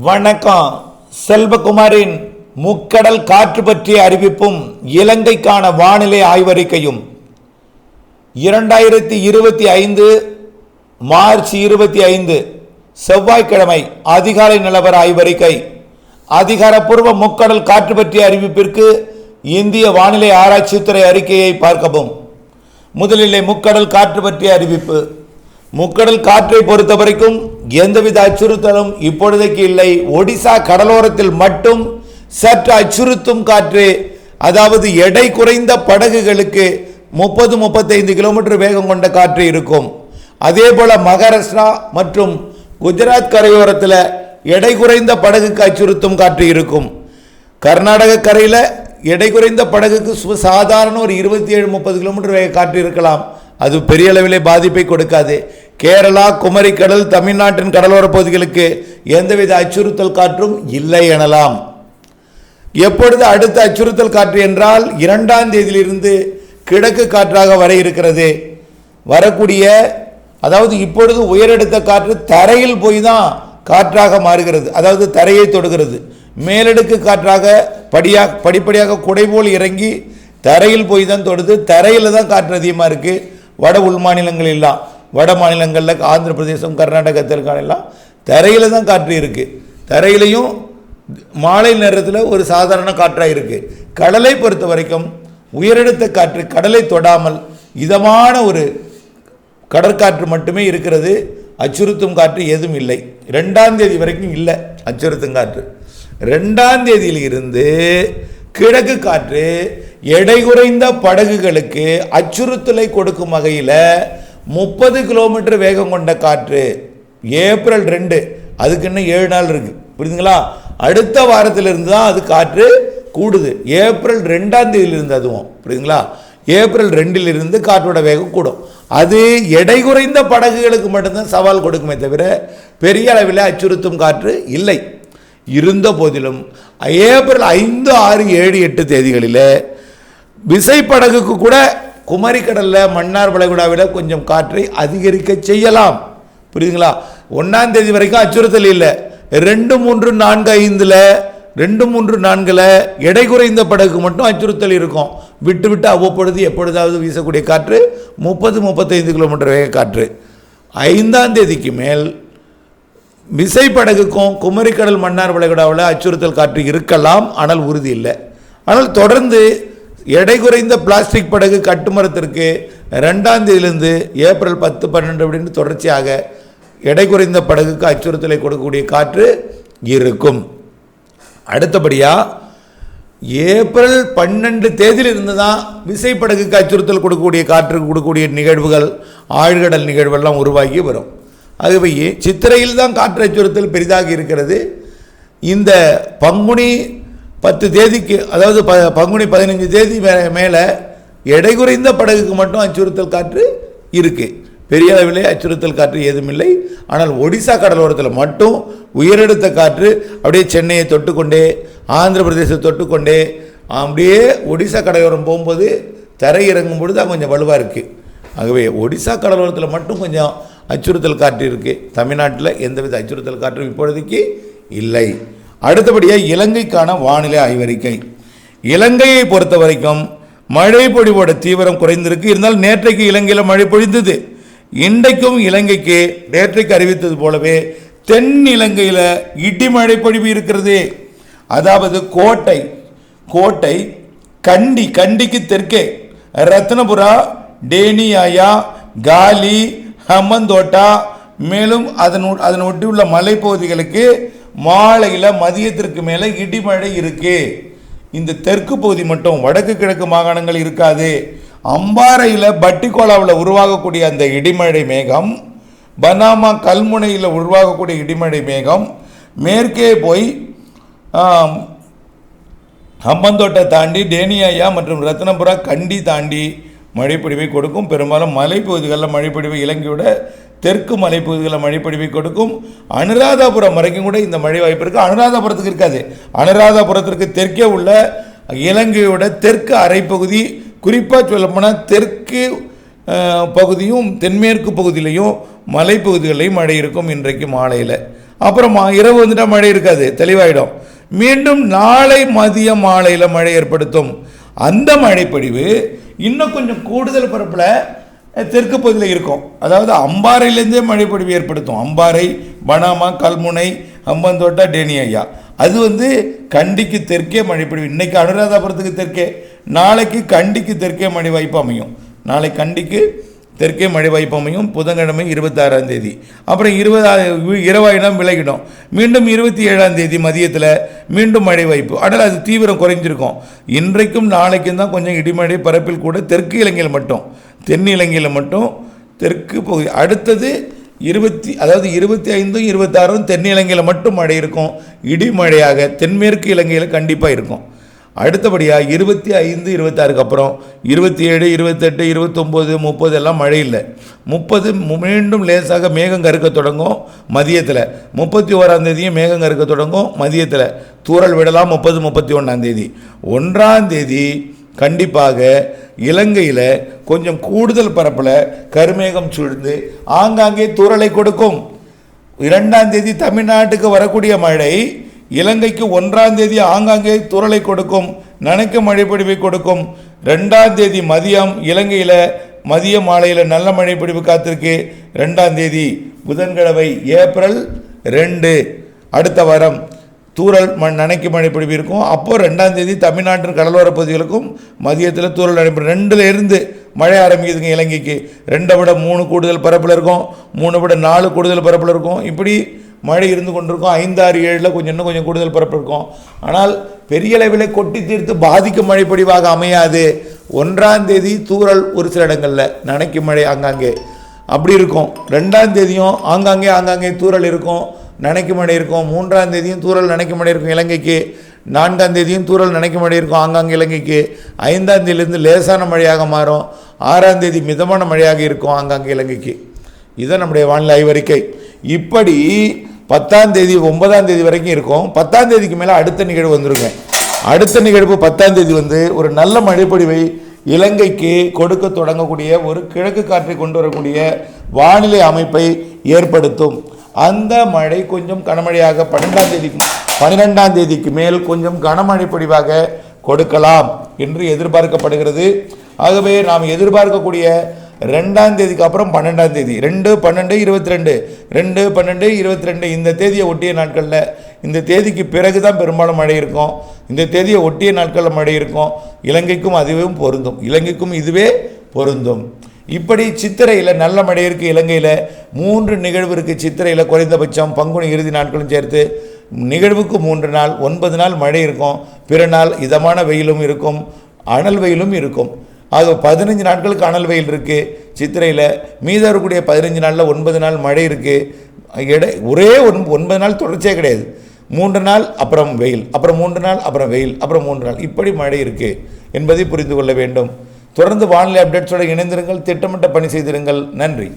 வணக்கம். செல்வகுமாரின் முக்கடல் காற்று பற்றிய அறிவிப்பும் இலங்கைக்கான வானிலை ஆய்வறிக்கையும். இரண்டாயிரத்தி இருபத்தி ஐந்து மார்ச் இருபத்தி ஐந்து செவ்வாய்க்கிழமை அதிகாலை நிலவர ஆய்வறிக்கை. அதிகாரப்பூர்வ முக்கடல் காற்று பற்றிய அறிவிப்பிற்கு இந்திய வானிலை ஆராய்ச்சித்துறை அறிக்கையை பார்க்கவும். முதலிலே முக்கடல் காற்று பற்றிய அறிவிப்பு. முக்கடல் காற்றை பொறுத்த வரைக்கும் எந்தவித அச்சுறுத்தலும் இப்பொழுதைக்கு இல்லை. ஒடிசா கடலோரத்தில் மட்டும் சற்று அச்சுறுத்தும் காற்று அதாவது எடை குறைந்த படகுகளுக்கு முப்பது முப்பத்தைந்து கிலோமீட்டர் வேகம் கொண்ட காற்று இருக்கும். அதே போல மகாராஷ்டிரா மற்றும் குஜராத் கரையோரத்தில் எடை குறைந்த படகுக்கு அச்சுறுத்தும் காற்று இருக்கும். கர்நாடக கரையில் எடை குறைந்த படகுக்கு சு- சாதாரண ஒரு இருபத்தி ஏழு முப்பது கிலோமீட்டர் வேக காற்று இருக்கலாம். அது பெரிய அளவிலே பாதிப்பை கொடுக்காது. கேரளா குமரிக்கடல் தமிழ்நாட்டின் கடலோர பகுதிகளுக்கு எந்தவித அச்சுறுத்தல் காற்றும் இல்லை எனலாம். எப்பொழுது அடுத்த அச்சுறுத்தல் காற்று என்றால் இரண்டாம் தேதியிலிருந்து கிழக்கு காற்றாக வர இருக்கிறது. வரக்கூடிய அதாவது இப்பொழுது உயரெடுத்த காற்று தரையில் போய் தான் காற்றாக மாறுகிறது. அதாவது தரையை தொடுகிறது. மேலடுக்கு காற்றாக படியா படிப்படியாக குடைபோல் இறங்கி தரையில் போய் தான் தொடுது. தரையில் தான் காற்று அதிகமாக இருக்குது வட உள் மாநிலங்கள் எல்லாம் வட மாநிலங்களில் ஆந்திர பிரதேசம் கர்நாடகா தெலுங்கானா எல்லாம் தரையில் தான் காற்று இருக்குது தரையிலையும் மாலை நேரத்தில் ஒரு சாதாரண காற்றாக இருக்குது கடலை பொறுத்த வரைக்கும் உயரெடுத்த காற்று கடலை தொடாமல் இதமான ஒரு கடற்காற்று மட்டுமே இருக்கிறது. அச்சுறுத்தும் காற்று எதுவும் இல்லை. ரெண்டாம் தேதி வரைக்கும் இல்லை அச்சுறுத்தும் காற்று. ரெண்டாம் தேதியில் இருந்து கிழக்கு காற்று எடை குறைந்த படகுகளுக்கு அச்சுறுத்தலை கொடுக்கும் வகையில் முப்பது கிலோமீட்டர் வேகம் கொண்ட காற்று ஏப்ரல் ரெண்டு. அதுக்கு இன்னும் ஏழு நாள் இருக்கு. புரியுதுங்களா அடுத்த வாரத்திலிருந்து தான் அது காற்று கூடுது. ஏப்ரல் ரெண்டாம் தேதியிலிருந்து அதுவும். புரியுதுங்களா ஏப்ரல் ரெண்டிலிருந்து காற்றோட வேகம் கூடும். அது எடை குறைந்த படகுகளுக்கு மட்டும்தான் சவால் கொடுக்குமே தவிர பெரிய அளவில் அச்சுறுத்தும் காற்று இல்லை. இருந்த போதிலும் ஏப்ரல் ஐந்து ஆறு ஏழு எட்டு தேதிகளில் விசைப்படகுக்கு கூட குமரி கடலில் மன்னார் வளைகுடாவில் கொஞ்சம் காற்றை அதிகரிக்க செய்யலாம். புரியுதுங்களா? ஒன்றாம் தேதி வரைக்கும் அச்சுறுத்தல் இல்லை. ரெண்டு மூன்று நான்கு ஐந்தில் ரெண்டு மூன்று நான்கில் எடை குறைந்த படகுக்கு மட்டும் அச்சுறுத்தல் இருக்கும். விட்டு விட்டு அவ்வப்பொழுது எப்பொழுதாவது வீசக்கூடிய காற்று முப்பது முப்பத்தைந்து கிலோமீட்டர் வேக காற்று. ஐந்தாம் தேதிக்கு மேல் விசைப்படகுக்கும் குமரிக்கடல் மன்னார் வளைகுடாவில் அச்சுறுத்தல் காற்று இருக்கலாம். ஆனால் உறுதி இல்லை. ஆனால் தொடர்ந்து எடை குறைந்த பிளாஸ்டிக் படகு கட்டுமரத்திற்கு ரெண்டாம் தேதியிலிருந்து ஏப்ரல் பத்து பன்னெண்டு அப்படின்னு தொடர்ச்சியாக எடை குறைந்த படகுக்கு அச்சுறுத்தலை கொடுக்கக்கூடிய காற்று இருக்கும். அடுத்தபடியாக ஏப்ரல் பன்னெண்டு தேதியிலிருந்து தான் விசைப்படகுக்கு அச்சுறுத்தல் கொடுக்கக்கூடிய காற்று கொடுக்கக்கூடிய நிகழ்வுகள் ஆழ்கடல் நிகழ்வெல்லாம் உருவாகி வரும். ஆகவே சித்திரையில் தான் காற்று அச்சுறுத்தல் பெரிதாக இருக்கிறது. இந்த பங்குனி பத்து தேதிக்கு அதாவது ப பங்குனி பதினஞ்சு தேதி மே மேலே எடை குறைந்த படகுக்கு மட்டும் அச்சுறுத்தல் காற்று இருக்குது பெரிய அளவிலே அச்சுறுத்தல் காற்று ஏதுமில்லை ஆனால் ஒடிசா கடலோரத்தில் மட்டும் உயரெடுத்த காற்று அப்படியே சென்னையை தொட்டுக்கொண்டே ஆந்திர பிரதேசத்தை தொட்டுக்கொண்டே அப்படியே ஒடிசா கடலோரம் போகும்போது தரை இறங்கும் பொழுது அது கொஞ்சம் வலுவாக இருக்குது ஆகவே ஒடிசா கடலோரத்தில் மட்டும் கொஞ்சம் அச்சுறுத்தல் காற்று இருக்குது தமிழ்நாட்டில் எந்தவித அச்சுறுத்தல் காற்றும் இப்பொழுதைக்கு இல்லை. அடுத்தபடியாக இலங்கைக்கான வானிலை ஆய்வறிக்கை. இலங்கையை பொறுத்த வரைக்கும் மழை பொழிவோட தீவிரம் குறைந்திருக்கு. இருந்தால் நேற்றைக்கு இலங்கையில் மழை பொழிந்தது. இன்றைக்கும் இலங்கைக்கு நேற்றைக்கு அறிவித்தது போலவே தென் இலங்கையில் இடிமழை பொழிவு இருக்கிறது. அதாவது கோட்டை கோட்டை கண்டி கண்டிக்கு தெற்கே ரத்னபுரா டேனியாயா காலி ஹம்மந்தோட்டா மேலும் அதன் அதனை ஒட்டி ஒட்டியுள்ள மலைப்பகுதிகளுக்கு மாலையில் மதியத்திற்கு மேலே இடிமழை இருக்குது இந்த தெற்கு பகுதி மட்டும் வடக்கு கிழக்கு மாகாணங்கள் இருக்காது. அம்பாறையில் பட்டிக்கோலாவில் உருவாகக்கூடிய அந்த இடிமழை மேகம் பனாமா கல்முனையில் உருவாகக்கூடிய இடிமழை மேகம் மேற்கே போய் ஆம், ஹம்பந்தோட்டை தாண்டி டேனியாயா மற்றும் ரத்னபுரா கண்டி தாண்டி மழைப்பொழிவை கொடுக்கும். பெரும்பாலும் மலைப்பகுதிகளில் மழைப்பொழிவை இலங்கையோட தெற்கு மலைப்பகுதிகளில் மழைப்பொழிவை கொடுக்கும். அனுராதாபுரம் வரைக்கும் கூட இந்த மழை வாய்ப்பு இருக்குது அனுராதாபுரத்துக்கு இருக்காது. அனுராதாபுரத்திற்கு தெற்கே உள்ள இலங்கையோட தெற்கு அரைப்பகுதி குறிப்பாக சொல்லப்போனால் தெற்கு பகுதியும் தென்மேற்கு பகுதியிலையும் மலைப்பகுதிகளிலையும் மழை இருக்கும் இன்றைக்கு மாலையில். அப்புறம் மா- இரவு வந்துட்டால் மழை இருக்காது. தெளிவாயிடும். மீண்டும் நாளை மதிய மாலையில் மழை ஏற்படுத்தும். அந்த மழைப்பொழிவு இன்னும் கொஞ்சம் கூடுதல் பரப்பில் தெற்கு பகுதியில் இருக்கும். அதாவது அம்பாறையிலேருந்தே மழைப்பொழிவு ஏற்படுத்தும். அம்பாறை பனாமா கல்முனை அம்பந்தோட்டா டேனியா அது வந்து கண்டிக்கு தெற்கே மழைப்பொழிவு. இன்றைக்கு அனுராதாபுரத்துக்கு தெற்கே நாளைக்கு கண்டிக்கு தெற்கே மழை வாய்ப்பு அமையும். நாளை கண்டிக்கு தெற்கே மழை வாய்ப்பு அமையும் புதன்கிழமை இருபத்தாறாம் தேதி. அப்புறம் இருபதா இரவாயிடம் விலகிடும். மீண்டும் இருபத்தி ஏழாம் தேதி மதியத்தில் மீண்டும் மழை வாய்ப்பு ஆனால் அது தீவிரம் குறைஞ்சிருக்கும். இன்றைக்கும் நாளைக்கும் தான் கொஞ்சம் இடிமழை பரப்பில் கூட தெற்கு இலங்கையில் மட்டும். தென் இலங்கையில் மட்டும் தெற்கு பகுதி. அடுத்தது இருபத்தி அதாவது இருபத்தி ஐந்தும் இருபத்தாறும் தென் இலங்கையில் மட்டும் மழை இருக்கும். இடிமழையாக தென்மேற்கு இலங்கையில் கண்டிப்பாக இருக்கும். அடுத்தபடியாக இருபத்தி ஐந்து இருபத்தாறுக்கு அப்புறம் இருபத்தி ஏழு இருபத்தெட்டு இருபத்தொம்போது முப்பது எல்லாம் மழை இல்லை முப்பது மீண்டும் லேசாக மேகம் கருக்க தொடங்கும் மதியத்தில். முப்பத்தி ஓராம் தேதியும் மேகம் கருக்க தொடங்கும் மதியத்தில். தூறல் விடலாம் முப்பது முப்பத்தி ஒன்றாந்தேதி ஒன்றாந்தேதி கண்டிப்பாக இலங்கையில் கொஞ்சம் கூடுதல் பரப்பில் கருமேகம் சுழ்ந்து ஆங்காங்கே தூறலை கொடுக்கும். இரண்டாம் தேதி தமிழ்நாட்டுக்கு வரக்கூடிய மழை இலங்கைக்கு ஒன்றாம் தேதி ஆங்காங்கே துறலை கொடுக்கும் நனைக்கும் மழைப்பொழிவை கொடுக்கும். ரெண்டாம் தேதி மதியம் இலங்கையில் மதிய மாலையில் நல்ல மழைப்பொழிவு காத்திருக்கு. ரெண்டாம் தேதி புதன்கிழமை ஏப்ரல் ரெண்டு. அடுத்த வாரம் தூரல் மண் நனைக்கு மழை இருக்கும். அப்போது ரெண்டாம் தேதி தமிழ்நாட்டின் கடலோர பகுதிகளுக்கும் மதியத்தில் தூறல் நடைபெறும். ரெண்டுலேருந்து மழை ஆரம்பிக்குதுங்க இலங்கைக்கு. ரெண்டை விட மூணு கூடுதல் பரப்பில் இருக்கும். மூணு விட நாலு கூடுதல் பரப்பில் இருக்கும். இப்படி மழை இருந்து கொண்டிருக்கும். ஐந்து ஆறு ஏழில் கொஞ்சம் இன்னும் கொஞ்சம் கூடுதல் பரப்பு இருக்கும். ஆனால் பெரிய அளவில் கொட்டி தீர்த்து பாதிக்கும் மழை அமையாது. ஒன்றாம் தேதி தூரல் ஒரு சில இடங்களில் நனைக்கும் மழை ஆங்காங்கே. அப்படி இருக்கும். ரெண்டாம் தேதியும் ஆங்காங்கே ஆங்காங்கே தூரல் இருக்கும் நனைக்கு மழை இருக்கும். மூன்றாம் தேதியும் தூரல் நனைக்கு மழை இருக்கும் இலங்கைக்கு. நான்காம் தேதியும் தூரல் நனைக்கு மழை இருக்கும் ஆங்காங்கே இலங்கைக்கு. ஐந்தாம் தேதியிலேருந்து லேசான மழையாக மாறும். ஆறாம் தேதி மிதமான மழையாக இருக்கும் ஆங்காங்கே இலங்கைக்கு. இதுதான் நம்முடைய வானிலை ஆய்வறிக்கை இப்படி பத்தாம் தேதி ஒன்பதாம் தேதி வரைக்கும் இருக்கும். பத்தாம் தேதிக்கு மேலே அடுத்த நிகழ்வு வந்துருங்க. அடுத்த நிகழ்வு பத்தாம் தேதி வந்து ஒரு நல்ல மழைப்பொழிவை இலங்கைக்கு கொடுக்க தொடங்கக்கூடிய ஒரு கிழக்கு காற்றை கொண்டு வரக்கூடிய வானிலை அமைப்பை ஏற்படுத்தும். அந்த மழை கொஞ்சம் கனமழையாக பன்னெண்டாம் தேதி பன்னிரெண்டாம் தேதிக்கு மேல் கொஞ்சம் கனமழை பொழிவாக கொடுக்கலாம் என்று எதிர்பார்க்கப்படுகிறது. ஆகவே நாம் எதிர்பார்க்கக்கூடிய ரெண்டாம் தேதிக்கு அப்புறம் பன்னெண்டாம் தேதி. ரெண்டு பன்னெண்டு இருபத்தி ரெண்டு ரெண்டு பன்னெண்டு இருபத்தி ரெண்டு இந்த தேதியை ஒட்டிய நாட்களில் இந்த தேதிக்கு பிறகு தான் பெரும்பாலும் மழை இருக்கும். இந்த தேதியை ஒட்டிய நாட்களில் மழை இருக்கும். இலங்கைக்கும் அதுவும் பொருந்தும். இலங்கைக்கும் இதுவே பொருந்தும். இப்படி சித்திரையில் நல்ல மழை இருக்குது இலங்கையில். மூன்று நிகழ்வு இருக்குது சித்திரையில் குறைந்தபட்சம். பங்குனி இறுதி நாட்களும் சேர்த்து நிகழ்வுக்கு மூன்று நாள் ஒன்பது நாள் மழை இருக்கும். பிற நாள் இதமான வெயிலும் இருக்கும். அனல் வெயிலும் இருக்கும். அது பதினஞ்சு நாட்களுக்கு அனல் வெயில் இருக்குது சித்திரையில் மீதம் இருக்கக்கூடிய பதினஞ்சு நாளில் ஒன்பது நாள் மழை இருக்குது இடை ஒரே ஒன் ஒன்பது நாள் தொடர்ச்சியே கிடையாது. மூன்று நாள் அப்புறம் வெயில் அப்புறம் மூன்று நாள் அப்புறம் வெயில் அப்புறம் மூன்று நாள். இப்படி மழை இருக்குது என்பதை புரிந்து கொள்ள வேண்டும். தொடர்ந்து வானிலை அப்டேட்ஸோடு இணைந்திருங்கள். திட்டமிட்ட பணி செய்திருங்கள். நன்றி.